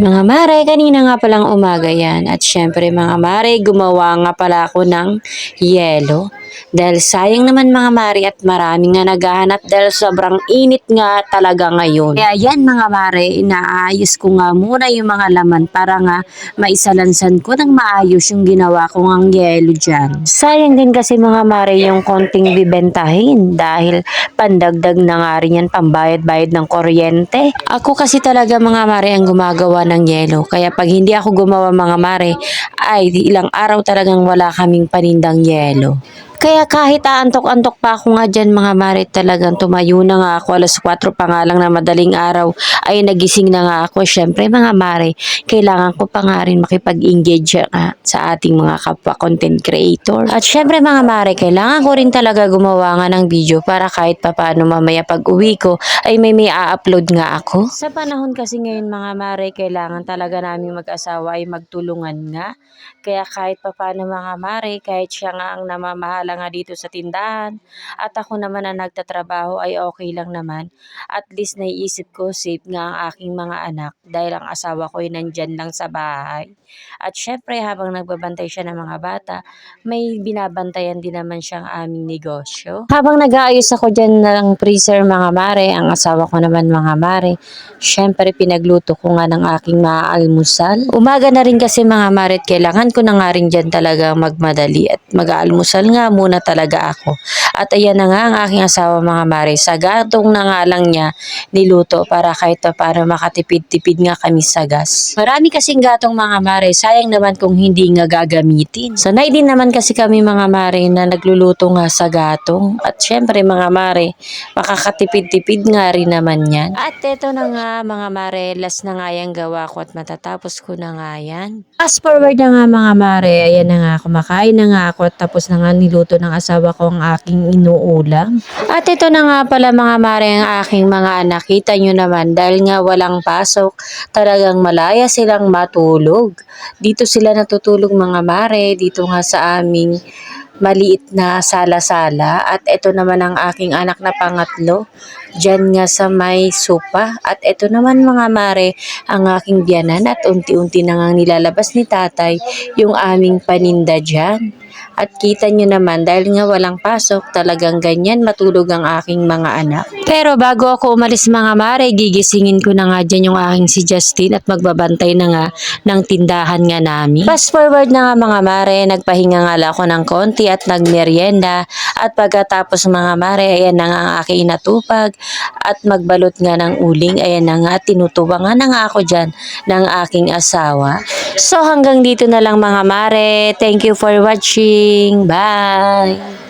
Mga mare, kanina nga palang umaga yan. At syempre mga mare, gumawa nga pala ako ng yelo. Dahil sayang naman mga mare at marami nga naghahanap dahil sobrang init nga talaga ngayon. Kaya yan mga mare, inaayos ko nga muna yung mga laman para nga maisalansan ko ng maayos yung ginawa ko ng yelo dyan. Sayang din kasi mga mare yung konting bibentahin dahil pandagdag na nga rin yan pambayad-bayad ng kuryente. Ako kasi talaga mga mare ang gumagawa ng yelo. Kaya pag hindi ako gumawa mga mare, ay ilang araw talagang wala kaming panindang yelo. Kaya kahit aantok-antok pa ako nga dyan mga mare talagang tumayo na nga ako alas 4 pa nga lang na madaling araw ay nagising na nga ako. Syempre mga mare, kailangan ko pa nga rin makipag-engage nga sa ating mga kapwa content creator. At syempre mga mare, kailangan ko rin talaga gumawa nga ng video para kahit papaano mamaya pag uwi ko ay may may a-upload nga ako. Sa panahon kasi ngayon mga mare, kailangan talaga namin mag-asawa ay magtulungan nga. Kaya kahit papaano mga mare, kahit siya nga ang namamahala nga dito sa tindahan at ako naman ang nagtatrabaho ay okay lang naman. At least naiisip ko safe nga ang aking mga anak dahil ang asawa ko ay nandyan lang sa bahay. At syempre habang nagbabantay siya ng mga bata, may binabantayan din naman siyang aming negosyo. Habang nag-aayos ako dyan ng freezer mga mare, ang asawa ko naman mga mare, syempre pinagluto ko nga ng aking maaalmusal. Umaga na rin kasi mga mare kailangan ko na nga rin dyan talaga magmadali at mag-aalmusal nga muna talaga ako. At ayan na nga ang aking asawa mga mare, sa gatong na nga lang niya niluto para kahit pa para makatipid-tipid nga kami sa gas. Marami kasing gatong mga mare, sayang naman kung hindi nga gagamitin. Sanay din naman kasi kami mga mare na nagluluto nga sa gatong. At syempre mga mare, makakatipid-tipid nga rin naman yan. At eto na nga mga mare, last na nga yung gawa ko at matatapos ko na nga yan. Fast forward na nga mga mare, ayan na nga, kumakain na nga ako at tapos na nga niluto ng asawa ko ang aking inuulam. At ito na nga pala mga mare ang aking mga anak. Kita nyo naman dahil nga walang pasok, talagang malaya silang matulog. Dito sila natutulog mga mare, dito nga sa aming maliit na sala-sala. At ito naman ang aking anak na pangatlo, dyan nga sa may sopa. At ito naman mga mare, ang aking biyanan at unti-unti na nga nilalabas ni tatay yung aming paninda dyan. At kita nyo naman, dahil nga walang pasok, talagang ganyan matulog ang aking mga anak. Pero bago ako umalis mga mare, gigisingin ko na nga dyan yung aking si Justin at magbabantay na nga ng tindahan nga namin. Fast forward na nga mga mare, nagpahinga nga ako ng konti at nagmerienda. At pagkatapos mga mare, ayan na nga ang aking inatupag at magbalot nga ng uling. Ayan na nga, tinutuwa nga na nga ako dyan ng aking asawa. So hanggang dito na lang mga mare. Thank you for watching. Bye!